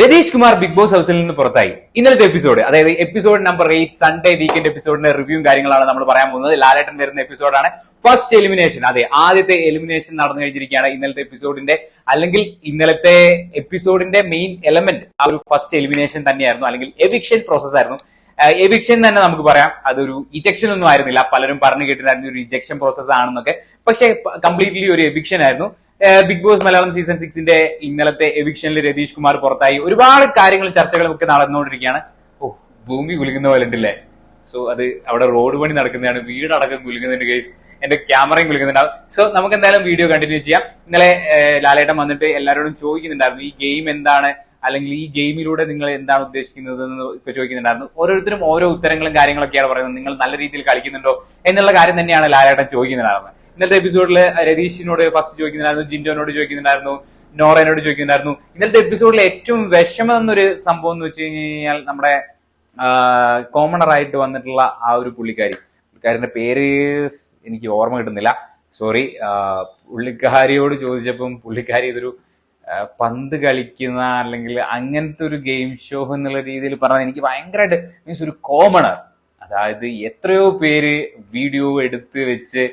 Ratheesh Kumar big boss ഹൗസിൽ നിന്ന് പുറത്തായി. ഇന്നലത്തെ എപ്പിസോഡ് അതായത് episode number eight Sunday weekend എപ്പിസോഡിന്റെ review കാര്യങ്ങളാണ് നമ്മൾ പറയാൻ പോകുന്നത്. ലാലേട്ടൻ വരുന്ന എപ്പിസോഡാണ് ഫസ്റ്റ് എലിമിനേഷൻ അതെ ആദ്യത്തെ എലിമിനേഷൻ നടന്നു കഴിഞ്ഞിരിക്കുകയാണ് ഇന്നലത്തെ എപ്പിസോഡിന്റെ അല്ലെങ്കിൽ ഇന്നലത്തെ എപ്പിസോഡിന്റെ മെയിൻ എലമെന്റ് ആ ഒരു ഫസ്റ്റ് എലിമിനേഷൻ തന്നെയായിരുന്നു. അല്ലെങ്കിൽ എവിക്ഷൻ പ്രോസസ് ആയിരുന്നു. എവിക്ഷൻ തന്നെ നമുക്ക് പറയാം. അതൊരു ഇജക്ഷൻ ഒന്നും ആയിരുന്നില്ല. പലരും പറഞ്ഞു കേട്ടിട്ടുണ്ടായിരുന്നു ഒരു ഇജക്ഷൻ പ്രോസസ് ആണെന്നൊക്കെ. പക്ഷേ കംപ്ലീറ്റ്ലി ഒരു എവിക്ഷൻ ആയിരുന്നു. ബിഗ് ബോസ് മലയാളം സീസൺ സിക്സിന്റെ ഇന്നലത്തെ എവിക്ഷനിൽ രതീഷ് കുമാർ പുറത്തായി. ഒരുപാട് കാര്യങ്ങളും ചർച്ചകളും ഒക്കെ നടന്നുകൊണ്ടിരിക്കുകയാണ്. ഓ ഭൂമി കുലുങ്ങുന്ന പോലെ ഉണ്ടല്ലേ? സോ അത് അവിടെ റോഡ് പണി നടക്കുന്നതാണ്. വീടടക്കം കുലുങ്ങുന്നുണ്ട് ഗൈസ് എന്റെ ക്യാമറയും കുലുങ്ങുന്നുണ്ടാവും സോ നമുക്ക് എന്തായാലും വീഡിയോ കണ്ടിന്യൂ ചെയ്യാം. ഇന്നലെ ലാലേട്ടൻ വന്നിട്ട് എല്ലാവരോടും ചോദിക്കുന്നുണ്ടായിരുന്നു. ഈ ഗെയിം എന്താണ്? അല്ലെങ്കിൽ ഈ ഗെയിമിലൂടെ നിങ്ങൾ എന്താണ് ഉദ്ദേശിക്കുന്നത് എന്ന് ഇപ്പൊ ചോദിക്കുന്നുണ്ടായിരുന്നു. ഓരോരുത്തരും ഓരോ ഉത്തരങ്ങളും കാര്യങ്ങളൊക്കെയാണ് പറയുന്നത്. നിങ്ങൾ നല്ല രീതിയിൽ കളിക്കുന്നുണ്ടോ എന്നുള്ള കാര്യം തന്നെയാണ് ലാലേട്ടൻ ചോദിക്കുന്നുണ്ടായിരുന്നത്. ഇന്നലത്തെ എപ്പിസോഡിൽ രതീഷിനോട് ഫസ്റ്റ് ചോദിക്കുന്നുണ്ടായിരുന്നു ജിൻഡോനോട് ചോദിക്കുന്നുണ്ടായിരുന്നു നോറേനോട് ചോദിക്കുന്നുണ്ടായിരുന്നു. ഇന്നലത്തെ എപ്പിസോഡിൽ ഏറ്റവും വിഷമം എന്നൊരു സംഭവം എന്ന് വെച്ച് കഴിഞ്ഞാൽ നമ്മുടെ കോമണർ ആയിട്ട് വന്നിട്ടുള്ള ആ ഒരു പുള്ളിക്കാരി. പുള്ളിക്കാരിന്റെ പേര് എനിക്ക് ഓർമ്മ കിട്ടുന്നില്ല. സോറി പുള്ളിക്കാരിയോട് ചോദിച്ചപ്പം പുള്ളിക്കാരി ഇതൊരു പന്ത് കളിക്കുന്ന അല്ലെങ്കിൽ അങ്ങനത്തെ ഒരു ഗെയിം ഷോ എന്നുള്ള രീതിയിൽ പറഞ്ഞാൽ എനിക്ക് ഭയങ്കരമായിട്ട് മീൻസ് ഒരു കോമണർ അതായത് എത്രയോ പേര് വീഡിയോ എടുത്ത് വെച്ച്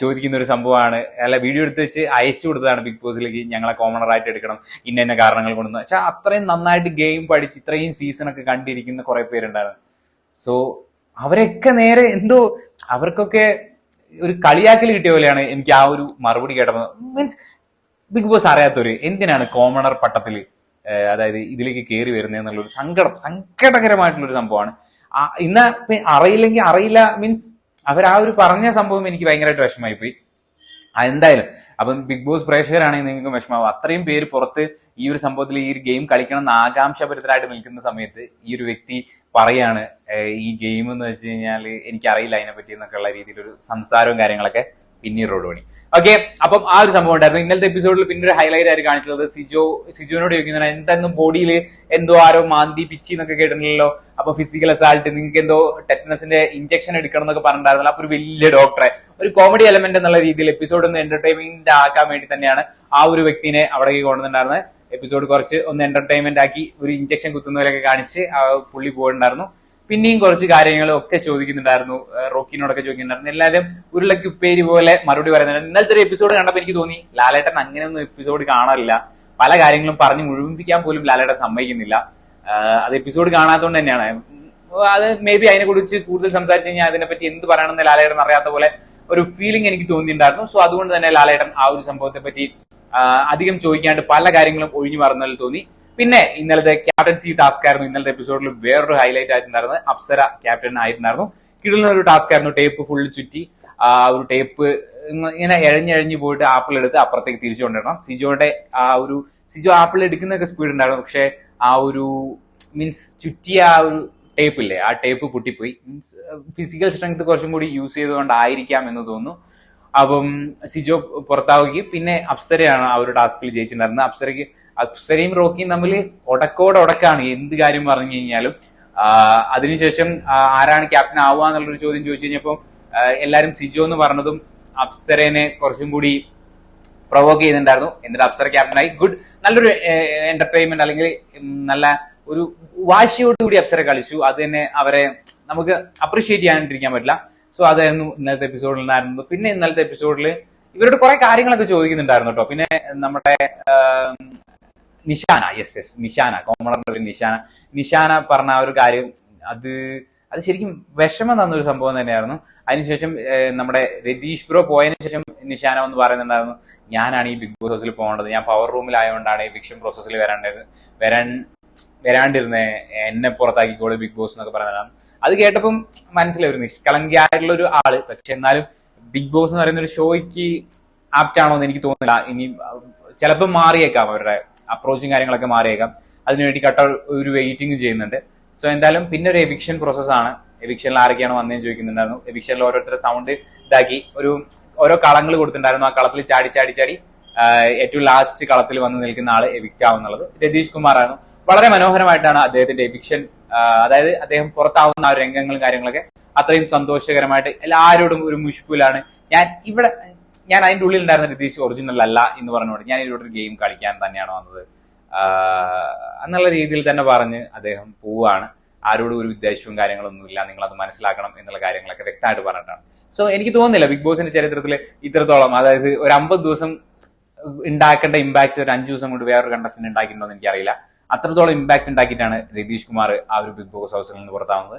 ചോദിക്കുന്ന ഒരു സംഭവമാണ്. അല്ല വീഡിയോ എടുത്ത് വെച്ച് അയച്ചു കൊടുത്തതാണ് ബിഗ് ബോസിലേക്ക് ഞങ്ങളെ കോമണർ ആയിട്ട് എടുക്കണം. ഇന്ന ഇന്ന കാരണങ്ങൾ കൊണ്ടുവന്നു. പക്ഷെ അത്രയും നന്നായിട്ട് ഗെയിം പഠിച്ച് ഇത്രയും ഒക്കെ കണ്ടിരിക്കുന്ന കുറെ പേരുണ്ടായിരുന്നു. സോ അവരൊക്കെ നേരെ എന്തോ അവർക്കൊക്കെ ഒരു കളിയാക്കൽ കിട്ടിയ പോലെയാണ് എനിക്ക് ആ ഒരു മറുപടി കേട്ടത്. മീൻസ് ബിഗ് ബോസ് അറിയാത്തൊരു എന്തിനാണ് കോമണർ പട്ടത്തിൽ അതായത് ഇതിലേക്ക് കയറി വരുന്നത് എന്നുള്ളൊരു സങ്കടം സങ്കടകരമായിട്ടുള്ള ഒരു സംഭവമാണ് ഇന്ന് അറിയില്ലെങ്കിൽ അറിയില്ല മീൻസ് അവർ ആ ഒരു പറഞ്ഞ സംഭവം എനിക്ക് ഭയങ്കരമായിട്ട് വിഷമമായി പോയി എന്തായാലും അപ്പം ബിഗ് ബോസ് പ്രേക്ഷകരാണെങ്കിൽ നിങ്ങൾക്ക് വിഷമാവും അത്രയും പേര് പുറത്ത് ഈ ഒരു സംഭവത്തിൽ ഈ ഒരു ഗെയിം കളിക്കണം എന്ന് ആകാംക്ഷാഭരിതരായിട്ട് നിൽക്കുന്ന സമയത്ത് ഈ ഒരു വ്യക്തി പറയാണ് ഈ ഗെയിം എന്ന് വെച്ച് കഴിഞ്ഞാൽ എനിക്കറിയില്ല അതിനെ പറ്റി എന്നൊക്കെ ഉള്ള രീതിയിലൊരു സംസാരവും കാര്യങ്ങളൊക്കെ പിന്നീട് റോഡ് പണി. ഓക്കെ അപ്പം ആ ഒരു സംഭവം ഉണ്ടായിരുന്നു. ഇന്നലത്തെ എപ്പിസോഡിൽ പിന്നെ ഒരു ഹൈലൈറ്റ് ആയിട്ട് കാണിച്ചത് സിജോ സിജോനോട് ചോദിക്കുന്നതാണ് എന്തായിരുന്നു ബോഡിയിൽ എന്തോ ആരോ മാന്തി പിച്ചി എന്നൊക്കെ കേട്ടിട്ടില്ലല്ലോ അപ്പൊ ഫിസിക്കൽ അസാൾട്ട് നിങ്ങൾക്ക് എന്തോ ടെറ്റനസിന്റെ ഇഞ്ചക്ഷൻ എടുക്കണം എന്നൊക്കെ പറഞ്ഞിട്ടുണ്ടായിരുന്നല്ലോ. അപ്പൊ ഒരു വലിയ ഡോക്ടറെ ഒരു കോമഡി എലമെന്റ് എന്നുള്ള രീതിയിൽ എപ്പിസോഡ് ഒന്ന് എന്റർടൈൻമെന്റ് ആക്കാൻ വേണ്ടി തന്നെയാണ് ആ ഒരു വ്യക്തിനെ അവിടേക്ക് കൊണ്ടുവന്നിട്ടുണ്ടായിരുന്നത്. എപ്പിസോഡ് കുറച്ച് ഒന്ന് എന്റർടൈൻമെന്റ് ആക്കി ഒരു ഇഞ്ചക്ഷൻ കുത്തുന്നവരൊക്കെ കാണിച്ച് പുള്ളി പോയിട്ടുണ്ടായിരുന്നു. പിന്നെയും കുറച്ച് കാര്യങ്ങളും ഒക്കെ ചോദിക്കുന്നുണ്ടായിരുന്നു. റോക്കിനോടൊക്കെ ചോദിക്കുന്നുണ്ടായിരുന്നു. എല്ലാവരും ഉരുളക്ക് ഉപ്പേരി പോലെ മറുപടി പറയുന്നുണ്ട്. ഇന്നലത്തെ ഒരു എപ്പിസോഡ് കണ്ടപ്പോൾ എനിക്ക് തോന്നി ലാലേട്ടൻ അങ്ങനെയൊന്നും എപ്പിസോഡ് കാണാറില്ല. പല കാര്യങ്ങളും പറഞ്ഞ് മുഴുവിപ്പിക്കാൻ പോലും ലാലേട്ടൻ സമ്മതിക്കുന്നില്ല. അത് എപ്പിസോഡ് കാണാത്തതുകൊണ്ട് തന്നെയാണ്. അത് മേ ബി അതിനെ കുറിച്ച് കൂടുതൽ സംസാരിച്ചു കഴിഞ്ഞാൽ അതിനെപ്പറ്റി എന്ത് പറയണമെന്ന് ലാലേട്ടൻ അറിയാത്ത പോലെ ഒരു ഫീലിംഗ് എനിക്ക് തോന്നിയിട്ടുണ്ടായിരുന്നു. സോ അതുകൊണ്ട് തന്നെ ലാലേട്ടൻ ആ ഒരു സംഭവത്തെ പറ്റി അധികം ചോദിക്കാണ്ട് പല കാര്യങ്ങളും ഒഴിഞ്ഞു മറന്നാൽ തോന്നി. പിന്നെ ഇന്നലത്തെ ക്യാപ്റ്റൻസി ടാസ്ക് ആയിരുന്നു. ഇന്നലത്തെ എപ്പിസോഡിൽ വേറൊരു ഹൈലൈറ്റ് ആയിട്ടുണ്ടായിരുന്നത് അപ്സര ക്യാപ്റ്റൻ ആയിട്ടുണ്ടായിരുന്നു. കിടുന്ന ഒരു ടാസ്ക് ആയിരുന്നു. ടേപ്പ് ഫുള്ള് ചുറ്റി ആ ഒരു ടേപ്പ് ഇങ്ങനെ എഴഞ്ഞെഴഞ്ഞു പോയിട്ട് ആപ്പിൾ എടുത്ത് അപ്പുറത്തേക്ക് തിരിച്ചു കൊണ്ടിടണം സിജോയുടെ ആ ഒരു സിജോ ആപ്പിൾ എടുക്കുന്നൊക്കെ സ്പീഡ് ഉണ്ടായിരുന്നു. പക്ഷെ ആ ഒരു മീൻസ് ചുറ്റിയ ആ ഒരു ടേപ്പ് ഇല്ലേ ആ ടേപ്പ് പൊട്ടിപ്പോയി. മീൻസ് ഫിസിക്കൽ സ്ട്രെങ്ത് കുറച്ചും കൂടി യൂസ് ചെയ്തുകൊണ്ടായിരിക്കാം എന്ന് തോന്നുന്നു. അപ്പം സിജോ പുറത്താവുകയും പിന്നെ അപ്സരയാണ് ആ ഒരു ടാസ്കിൽ ജയിച്ചിട്ടുണ്ടായിരുന്നത്. അപ്സരയ്ക്ക് അപ്സരയും റോക്കിയും തമ്മിൽ ഉടക്കോട് ഉടക്കാണ് എന്ത് കാര്യം പറഞ്ഞു കഴിഞ്ഞാലും. അതിനുശേഷം ആരാണ് ക്യാപ്റ്റൻ ആവുക എന്നുള്ളൊരു ചോദ്യം ചോദിച്ചു കഴിഞ്ഞപ്പോൾ എല്ലാവരും സിജോ എന്ന് പറഞ്ഞതും അപ്സരനെ കുറച്ചും കൂടി പ്രൊവോക്ക് ചെയ്യുന്നുണ്ടായിരുന്നു എന്നിട്ട് അപ്സര ക്യാപ്റ്റനായി ഗുഡ് നല്ലൊരു എന്റർടൈൻമെന്റ് അല്ലെങ്കിൽ നല്ല ഒരു വാശിയോട് കൂടി അപ്സര കളിച്ചു. അത് തന്നെ അവരെ നമുക്ക് അപ്രീഷിയേറ്റ് ചെയ്യാണ്ടിരിക്കാൻ പറ്റില്ല. സോ അതായിരുന്നു ഇന്നലത്തെ എപ്പിസോഡിൽ ഉണ്ടായിരുന്നത്. പിന്നെ ഇന്നലത്തെ എപ്പിസോഡിൽ ഇവരോട് കുറെ കാര്യങ്ങളൊക്കെ ചോദിക്കുന്നുണ്ടായിരുന്നു കേട്ടോ. പിന്നെ നമ്മുടെ നിഷാന യെസ് യെസ് നിഷാന ഒരു നിഷാന നിഷാന പറഞ്ഞ ആ ഒരു കാര്യം അത് അത് ശരിക്കും വിഷമം തന്നൊരു സംഭവം തന്നെയായിരുന്നു. അതിനുശേഷം നമ്മുടെ രതീഷ് ബ്രോ പോയതിനു ശേഷം നിഷാന എന്ന് പറയുന്നുണ്ടായിരുന്നു ഞാനാണ് ഈ ബിഗ് ബോസ് ഹൗസിൽ പോകേണ്ടത്. ഞാൻ പവർ റൂമിലായതുകൊണ്ടാണ് ഈ ഫിക്ഷൻ പ്രോസസ്സിൽ വരാണ്ടത്. വരാൻ വരാണ്ടിരുന്നേ എന്നെ പുറത്താക്കിക്കോളൂ ബിഗ് ബോസ് എന്നൊക്കെ പറഞ്ഞതാണ്. അത് കേട്ടപ്പം മനസ്സിലായി ഒരു നിഷ്കളങ്കിയായിട്ടുള്ള ഒരു ആൾ. പക്ഷെ എന്നാലും ബിഗ് ബോസ് എന്ന് പറയുന്ന ഒരു ഷോയ്ക്ക് ആപ്റ്റ് ആണോ എന്ന് എനിക്ക് തോന്നുന്നില്ല. ഇനി ചിലപ്പോൾ മാറിയേക്കാം അവരുടെ അപ്രോച്ചും കാര്യങ്ങളൊക്കെ മാറിയേക്കാം. അതിനുവേണ്ടി കട്ട ഒരു വെയിറ്റിംഗ് ചെയ്യുന്നുണ്ട്. സോ എന്തായാലും പിന്നെ ഒരു എവിക്ഷൻ പ്രോസസ് പ്രോസസ്സാണ് എവിക്ഷനിൽ ആരൊക്കെയാണ് വന്നതെന്ന് ചോദിക്കുന്നുണ്ടായിരുന്നു. എവിക്ഷനിൽ ഓരോരുത്തരുടെ സൗണ്ട് ഇതാക്കി. ഒരു ഓരോ കളങ്ങൾ കൊടുത്തിട്ടുണ്ടായിരുന്നു. ആ കളത്തിൽ ചാടി ചാടി ചാടി ഏറ്റവും ലാസ്റ്റ് കളത്തിൽ വന്ന് നിൽക്കുന്ന ആൾ എവിക്റ്റ് ആവുന്നുള്ളത്. രതീഷ് കുമാറാണ്. വളരെ മനോഹരമായിട്ടാണ് അദ്ദേഹത്തിന്റെ എവിക്ഷൻ അതായത് അദ്ദേഹം പുറത്താവുന്ന ആ രംഗങ്ങളും കാര്യങ്ങളൊക്കെ അത്രയും സന്തോഷകരമായിട്ട് എല്ലാവരോടും ഒരു മുഷ്പൂലാണ് ഞാൻ ഇവിടെ ഞാൻ അതിന്റെ ഉള്ളിൽ ഉണ്ടായിരുന്ന രതീഷ് ഒറിജിനൽ അല്ല എന്ന് പറഞ്ഞുകൊണ്ട് ഞാൻ ഇതിലൂടെ ഒരു ഗെയിം കളിക്കാൻ തന്നെയാണ് വന്നത്. എന്നുള്ള രീതിയിൽ തന്നെ പറഞ്ഞ് അദ്ദേഹം പോവുകയാണ്. ആരോടും ഒരു ഉദ്ദേശവും കാര്യങ്ങളൊന്നും ഇല്ല. നിങ്ങൾ അത് മനസ്സിലാക്കണം എന്നുള്ള കാര്യങ്ങളൊക്കെ വ്യക്തമായിട്ട് പറഞ്ഞിട്ടാണ്. സോ എനിക്ക് തോന്നുന്നില്ല ബിഗ് ബോസിന്റെ ചരിത്രത്തിൽ ഇത്രത്തോളം അതായത് ഒരു അമ്പത് ദിവസം ഉണ്ടാക്കേണ്ട ഇമ്പാക്ട് ഒരു അഞ്ചു ദിവസം കൊണ്ട് വേറൊരു കണ്ടസ്റ്റന്റ് ഉണ്ടാക്കിയിട്ടുണ്ടോ എന്ന് എനിക്കറിയില്ല. അത്രത്തോളം ഇമ്പാക്ട് ഉണ്ടാക്കിയിട്ടാണ് രതീഷ് കുമാർ ആ ഒരു ബിഗ് ബോസ് ഹൗസിൽ നിന്ന് പുറത്താവുന്നത്.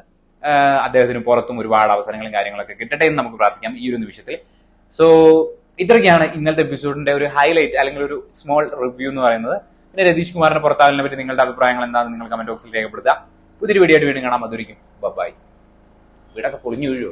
അദ്ദേഹത്തിന് പുറത്തും ഒരുപാട് അവസരങ്ങളും കാര്യങ്ങളൊക്കെ കിട്ടട്ടെ എന്ന് നമുക്ക് പ്രാർത്ഥിക്കാം ഈ ഒരു നിമിഷത്തിൽ. സോ ഇത്രയൊക്കെയാണ് ഇന്നത്തെ എപ്പിസോഡിന്റെ ഒരു ഹൈലൈറ്റ് അല്ലെങ്കിൽ ഒരു സ്മോൾ റിവ്യൂ എന്ന് പറയുന്നത്. പിന്നെ രതീഷ് കുമാറിന്റെ പുറത്താവലിനെ പറ്റി നിങ്ങളുടെ അഭിപ്രായങ്ങൾ എന്താണെന്ന് നിങ്ങൾ കമന്റ് ബോക്സിൽ രേഖപ്പെടുത്തുക. പുതിയൊരു വീഡിയോ ആയിട്ട് വീണ്ടും കാണാൻ മധുരിക്കും ബൈ വീടൊക്കെ പൊളിഞ്ഞു വീഴുമോ